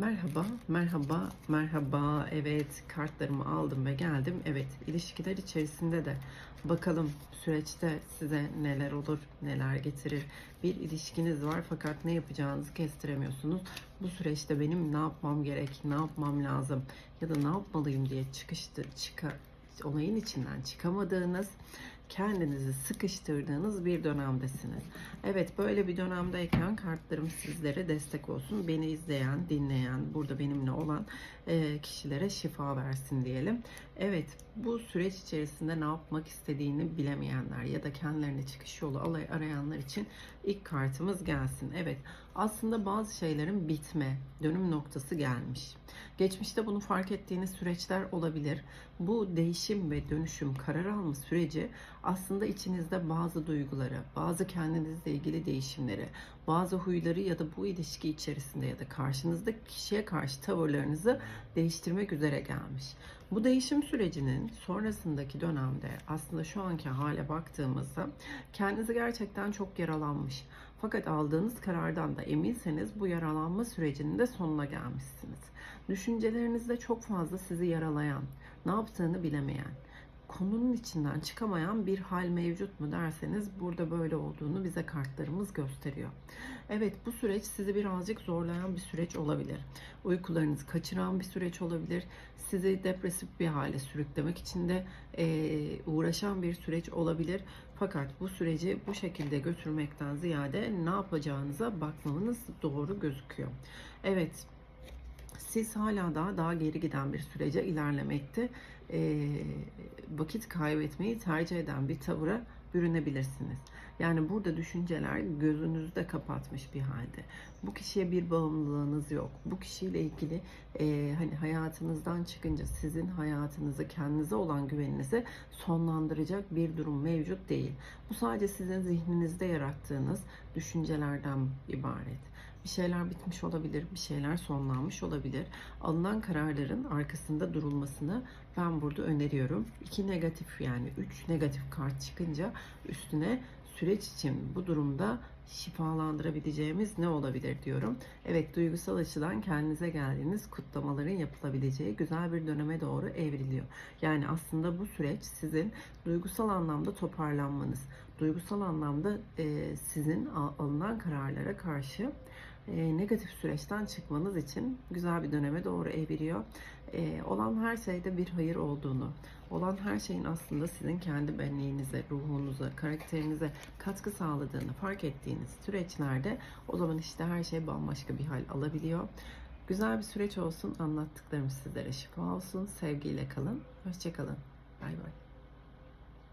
Merhaba, merhaba, merhaba. Evet, kartlarımı aldım ve geldim. Evet, ilişkiler içerisinde de bakalım süreçte size neler olur, neler getirir. Bir ilişkiniz var fakat ne yapacağınızı kestiremiyorsunuz. Bu süreçte benim ne yapmam gerek, ne yapmam lazım ya da ne yapmalıyım diye çıkıştı, çıka, olayın içinden çıkamadığınız, kendinizi sıkıştırdığınız bir dönemdesiniz. Evet böyle bir dönemdeyken kartlarım sizlere destek olsun. Beni izleyen, dinleyen, burada benimle olan e, kişilere şifa versin diyelim. Evet bu süreç içerisinde ne yapmak istediğini bilemeyenler ya da kendilerine çıkış yolu arayanlar için ilk kartımız gelsin. Evet aslında bazı şeylerin bitme, dönüm noktası gelmiş. Geçmişte bunu fark ettiğiniz süreçler olabilir. Bu değişim ve dönüşüm, karar alma süreci aslında içinizde bazı duyguları, bazı kendinizle ilgili değişimleri, bazı huyları ya da bu ilişki içerisinde ya da karşınızdaki kişiye karşı tavırlarınızı değiştirmek üzere gelmiş. Bu değişim sürecinin sonrasındaki dönemde aslında şu anki hale baktığımızda kendinizi gerçekten çok yaralanmış. Fakat aldığınız karardan da eminseniz bu yaralanma sürecinin de sonuna gelmişsiniz. Düşüncelerinizde çok fazla sizi yaralayan, ne yaptığını bilemeyen, konunun içinden çıkamayan bir hal mevcut mu derseniz burada böyle olduğunu bize kartlarımız gösteriyor. Evet bu süreç sizi birazcık zorlayan bir süreç olabilir. Uykularınızı kaçıran bir süreç olabilir. Sizi depresif bir hale sürüklemek için de eee, uğraşan bir süreç olabilir. Fakat bu süreci bu şekilde götürmekten ziyade ne yapacağınıza bakmanız doğru gözüküyor. Evet siz hala daha daha geri giden bir sürece ilerlemekte eee, vakit kaybetmeyi tercih eden bir tavıra bürünebilirsiniz. Yani burada düşünceler gözünüzde kapatmış bir halde. Bu kişiye bir bağımlılığınız yok. Bu kişiyle ilgili eee, hani hayatınızdan çıkınca sizin hayatınızı kendinize olan güveninizi sonlandıracak bir durum mevcut değil. Bu sadece sizin zihninizde yarattığınız düşüncelerden ibaret. Bir şeyler bitmiş olabilir, bir şeyler sonlanmış olabilir. Alınan kararların arkasında durulmasını ben burada öneriyorum. İki negatif yani üç negatif kart çıkınca üstüne süreç için bu durumda şifalandırabileceğimiz ne olabilir diyorum. Evet duygusal açıdan kendinize geldiğiniz kutlamaların yapılabileceği güzel bir döneme doğru evriliyor. Yani aslında bu süreç sizin duygusal anlamda toparlanmanız, duygusal anlamda sizin al- alınan kararlara karşı e, negatif süreçten çıkmanız için güzel bir döneme doğru eviriyor. E, olan her şeyde bir hayır olduğunu, olan her şeyin aslında sizin kendi benliğinize, ruhunuza, karakterinize katkı sağladığını fark ettiğiniz süreçlerde o zaman işte her şey bambaşka bir hal alabiliyor. Güzel bir süreç olsun. Anlattıklarım sizlere şifa olsun. Sevgiyle kalın. Hoşçakalın. Bay bay.